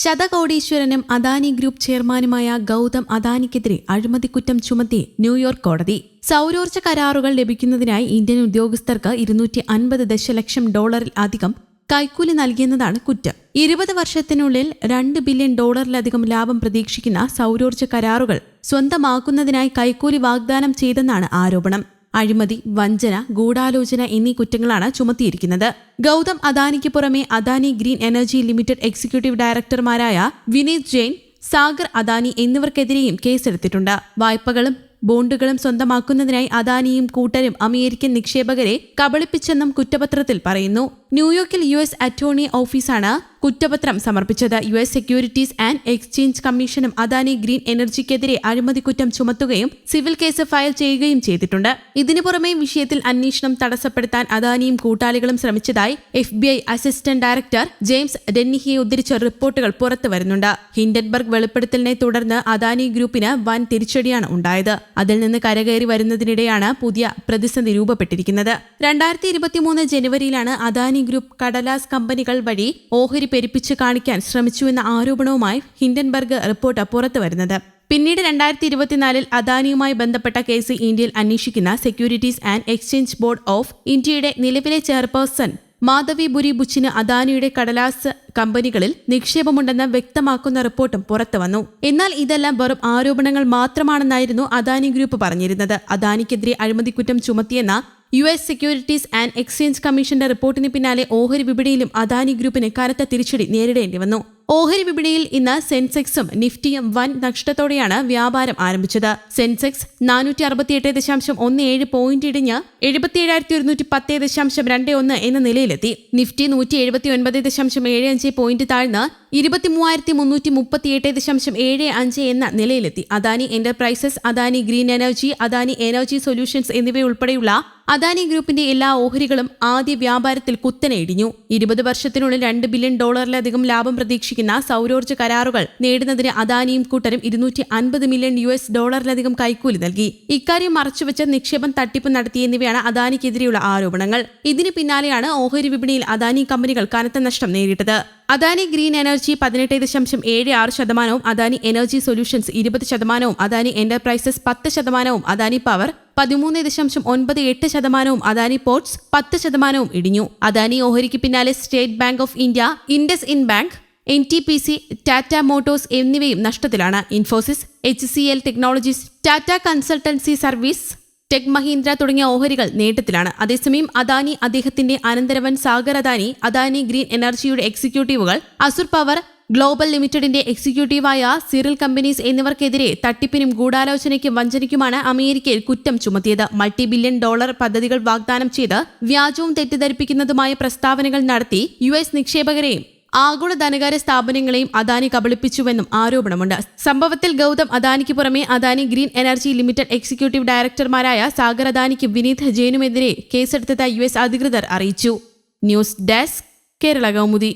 ശതകോടീശ്വരനും Adani group ചെയർമാനുമായ ഗൗതം അദാനിക്കെതിരെ അഴിമതിക്കുറ്റം ചുമത്തി New York കോടതി. സൗരോർജ കരാറുകൾ ലഭിക്കുന്നതിനായി ഇന്ത്യൻ ഉദ്യോഗസ്ഥർക്ക് ഇരുന്നൂറ്റി അൻപത് ദശലക്ഷം ഡോളറിൽ അധികം കൈക്കൂലി നൽകിയെന്നതാണ് കുറ്റം. ഇരുപത് വർഷത്തിനുള്ളിൽ രണ്ട് ബില്യൺ ഡോളറിലധികം ലാഭം പ്രതീക്ഷിക്കുന്ന സൗരോർജ കരാറുകൾ സ്വന്തമാക്കുന്നതിനായി കൈക്കൂലി വാഗ്ദാനം ചെയ്തെന്നാണ് ആരോപണം. അഴിമതി വഞ്ചന ഗൂഢാലോചന എന്നീ കുറ്റങ്ങളാണ് ചുമത്തിയിരിക്കുന്നത്. ഗൗതം അദാനിക്ക് പുറമെ Adani Green Energy Limited executive ഡയറക്ടർമാരായ Vineet Jain Sagar Adani എന്നിവർക്കെതിരെയും കേസെടുത്തിട്ടുണ്ട്. വായ്പകളും ബോണ്ടുകളും സ്വന്തമാക്കുന്നതിനായി അദാനിയും കൂട്ടരും അമേരിക്കൻ നിക്ഷേപകരെ കബളിപ്പിച്ചെന്നും കുറ്റപത്രത്തിൽ പറയുന്നു. ന്യൂയോർക്കിൽ യു എസ് അറ്റോർണി ഓഫീസാണ് കുറ്റപത്രം സമർപ്പിച്ചത്. U S securities and exchange കമ്മീഷനും അദാനി ഗ്രീൻ എനർജിക്കെതിരെ അഴിമതി കുറ്റം ചുമത്തുകയും സിവിൽ കേസ് ഫയൽ ചെയ്യുകയും ചെയ്തിട്ടുണ്ട്. ഇതിനു പുറമെ വിഷയത്തിൽ അന്വേഷണം തടസ്സപ്പെടുത്താൻ അദാനിയും കൂട്ടാളികളും ശ്രമിച്ചതായി F B I assistant director James ഡെന്നിഹിയെ ഉദ്ധരിച്ച റിപ്പോർട്ടുകൾ പുറത്തു വരുന്നുണ്ട്. ഹിൻഡൻബർഗ് വെളിപ്പെടുത്തലിനെ തുടർന്ന് അദാനി ഗ്രൂപ്പിന് വൻ തിരിച്ചടിയാണ് ഉണ്ടായത്. അതിൽ നിന്ന് കരകയറി വരുന്നതിനിടെയാണ് പുതിയ പ്രതിസന്ധി രൂപപ്പെട്ടിരിക്കുന്നത്. രണ്ടായിരത്തി ഇരുപത്തിമൂന്ന് ജനുവരിയിലാണ് അദാനി ഗ്രൂപ്പ് കടലാസ് കമ്പനികൾ വഴി ഓഹരി പെരുപ്പിച്ച് കാണിക്കാൻ ശ്രമിച്ചുവെന്ന ആരോപണവുമായി ഹിൻഡൻബർഗ് റിപ്പോർട്ട് പുറത്തു വരുന്നത്. പിന്നീട് രണ്ടായിരത്തി ഇരുപത്തിനാലിൽ അദാനിയുമായി ബന്ധപ്പെട്ട കേസ് ഇന്ത്യയിൽ അന്വേഷിക്കുന്ന securities and exchange board of ഇന്ത്യയുടെ നിലവിലെ ചെയർപേഴ്സൺ മാധവി ബുരി ബുച്ചിന് അദാനിയുടെ കടലാസ് കമ്പനികളിൽ നിക്ഷേപമുണ്ടെന്ന് വ്യക്തമാക്കുന്ന റിപ്പോർട്ടും പുറത്തുവന്നു എന്നാൽ ഇതെല്ലാം വെറും ആരോപണങ്ങൾ മാത്രമാണെന്നായിരുന്നു അദാനി ഗ്രൂപ്പ് പറഞ്ഞിരുന്നത്. അദാനിക്കെതിരെ അഴിമതിക്കുറ്റം ചുമത്തിയെന്ന U S securities and exchange കമ്മീഷന്റെ റിപ്പോർട്ടിന് പിന്നാലെ ഓഹരി വിപണിയിലും അദാനി ഗ്രൂപ്പിന് കനത്ത തിരിച്ചടി നേരിടേണ്ടി വന്നു. ഓഹരി വിപണിയിൽ ഇന്ന് സെൻസെക്സും നിഫ്റ്റിയും വൻ നഷ്ടത്തോടെയാണ് വ്യാപാരം ആരംഭിച്ചത്. സെൻസെക്സ് നാനൂറ്റി അറുപത്തിയെട്ട് ദശാംശം ഒന്ന് ഏഴ് പോയിന്റ് ഇടിഞ്ഞ് എഴുപത്തിയേഴായിരത്തി ഒരുന്നൂറ്റി പത്ത് ദശാംശം രണ്ട് ഒന്ന് എന്ന നിലയിലെത്തി. നിഫ്റ്റി നൂറ്റി എഴുപത്തി ഒൻപത് ദശാംശം ഏഴ് അഞ്ച് പോയിന്റ് താഴ്ന്ന് ഇരുപത്തിമൂവായിരത്തി മുന്നൂറ്റി മുപ്പത്തിയെട്ട് ദശാംശം ഏഴ് അഞ്ച് എന്ന നിലയിലെത്തി. Adani enterprises Adani green energy Adani energy solutions എന്നിവയുൾപ്പെടെയുള്ള അദാനി ഗ്രൂപ്പിന്റെ എല്ലാ ഓഹരികളും ആദ്യ വ്യാപാരത്തിൽ കുത്തനെ ഇടിഞ്ഞു. ഇരുപത് വർഷത്തിനുള്ളിൽ രണ്ട് ബില്യൺ ഡോളറിലധികം ലാഭം പ്രതീക്ഷിക്കുന്ന സൗരോർജ കരാറുകൾ നേടുന്നതിന് അദാനിയും കൂട്ടരും ഇരുന്നൂറ്റി അൻപത് മില്യൺ യു എസ് ഡോളറിലധികം കൈക്കൂലി നൽകി. ഇക്കാര്യം മറച്ചുവെച്ച് നിക്ഷേപം തട്ടിപ്പ് നടത്തി എന്നിവയാണ് അദാനിക്കെതിരെയുള്ള ആരോപണങ്ങൾ. ഇതിന് പിന്നാലെയാണ് ഓഹരി വിപണിയിൽ അദാനി കമ്പനികൾ കനത്ത നഷ്ടം നേരിട്ടത്. അദാനി ഗ്രീൻ എനർജി പതിനെട്ട് ദശാംശം ഏഴ് ആറ് ശതമാനവും അദാനി എനർജി സൊല്യൂഷൻസ് ഇരുപത് ശതമാനവും അദാനി എന്റർപ്രൈസസ് പത്ത് ശതമാനവും അദാനി പവർ പതിമൂന്ന് ദശാംശം ഒൻപത് എട്ട് ശതമാനവും അദാനി പോർട്സ് പത്ത് ശതമാനവും ഇടിഞ്ഞു. അദാനി ഓഹരിക്ക് പിന്നാലെ State Bank of India IndusInd Bank N T P C Tata Motors എന്നിവയും നഷ്ടത്തിലാണ്. Infosys H C L Technologies Tata Consultancy Service Tech Mahindra തുടങ്ങിയ ഓഹരികൾ നേട്ടത്തിലാണ് അതേസമയം അദാനി അദ്ദേഹത്തിന്റെ അനന്തരവൻ സാഗർ അദാനി അദാനി ഗ്രീൻ എനർജിയുടെ എക്സിക്യൂട്ടീവുകൾ അസുർ പവർ ഗ്ലോബൽ ലിമിറ്റഡിന്റെ എക്സിക്യൂട്ടീവായ സിറിൽ കമ്പനീസ് എന്നിവർക്കെതിരെ തട്ടിപ്പിനും ഗൂഢാലോചനയ്ക്കും വഞ്ചനയ്ക്കുമാണ് അമേരിക്കയിൽ കുറ്റം ചുമത്തിയത്. മൾട്ടി ബില്യൺ ഡോളർ പദ്ധതികൾ വാഗ്ദാനം ചെയ്ത് വ്യാജവും തെറ്റിദ്ധരിപ്പിക്കുന്നതുമായ പ്രസ്താവനകൾ നടത്തി യു എസ് നിക്ഷേപകരെയും ആഗോള ധനകാര്യ സ്ഥാപനങ്ങളെയും അദാനി കബളിപ്പിച്ചുവെന്നും ആരോപണമുണ്ട്. സംഭവത്തിൽ ഗൗതം അദാനിക്ക് പുറമെ Adani Green Energy Limited executive ഡയറക്ടർമാരായ Sagar അദാനിക്കും വിനീത് ജെയിനുമെതിരെ കേസെടുത്തതായി യു എസ് അധികൃതർ അറിയിച്ചു. News desk Kerala Kaumudi.